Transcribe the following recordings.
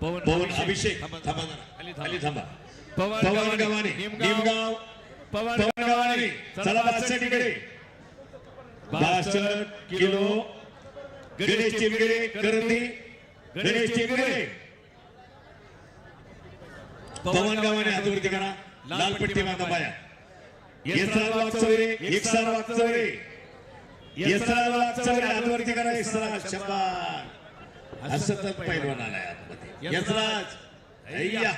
पवन अभिषेक थांबा, थांबा. पवन पवन गावाने गावाने निमगाव. पवन पवन गावाने चला बासष्ट इकडे बासष्ट किलो. गणेश चिमगेरे करंदी. गणेश चिमगेरे पवन गावाने हातवरती करा. लाल पट्टी बांधा पाया. एकसार वागचौरे येसराज वागचौरे हातवरती करा. येसराज शंभर असं तर पैलवान आलाय आतमध्ये यशराज अय्या.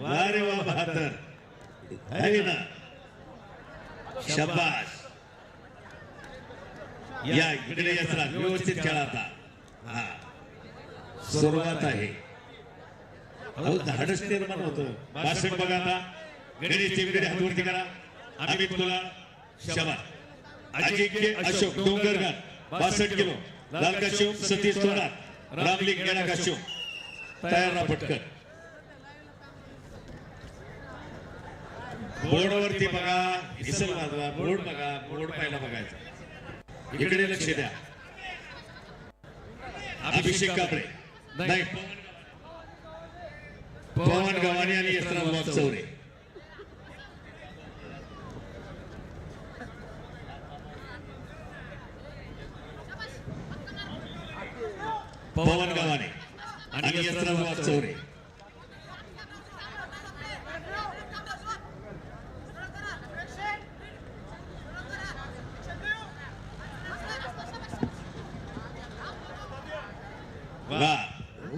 वा रे वा बहादर. आहे ना शब्बास या इकडे यशराज व्यवस्थित खेळा आता. हा. सुरुवात आहे. अहो धाडस निर्माण होतं. बासष्ट बघा आता. गणेश टीमकडे हातवरती करा. अमित तुला शबास. अजिंक्य अशोक डोंगरगार बासष्ट किलो. लाल काशिव सतीश थोरात रामलिंग गेला काशिव तयार राहा पटकन. बोर्डवरती बघा इसल वाजवा बोर्ड बघा बोर्ड पाहिला बघायचा. इकडे लक्ष द्या. अभिषेक कापडे नाही. पवन गव्हाणे आणि यशराज चौरे. पवन गव्हाणे आणि यशराज चौरे वा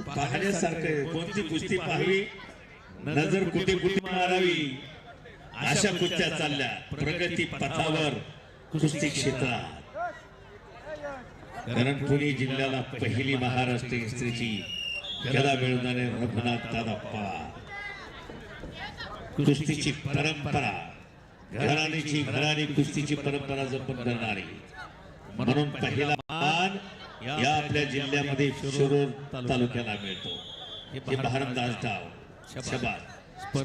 पाहण्यासारखं. कोणती कुस्ती पाहावी? नजर कुठे कुठे मारावी? अशा कुस्त्या चालल्या. प्रगती पथावर कुस्ती क्षेत्रात. कारण पुणे जिल्ह्याला पहिली महाराष्ट्र केसरीची गदा मिळवणारे रघुनाथ दादाप्पा. कुस्तीची परंपरा घराणीची घराणी कुस्तीची परंपरा जपून करणारी. म्हणून पहिला मान या आपल्या जिल्ह्यामध्ये शिरूर तालुक्याला मिळतो. हे भारतदास डाव. शबाद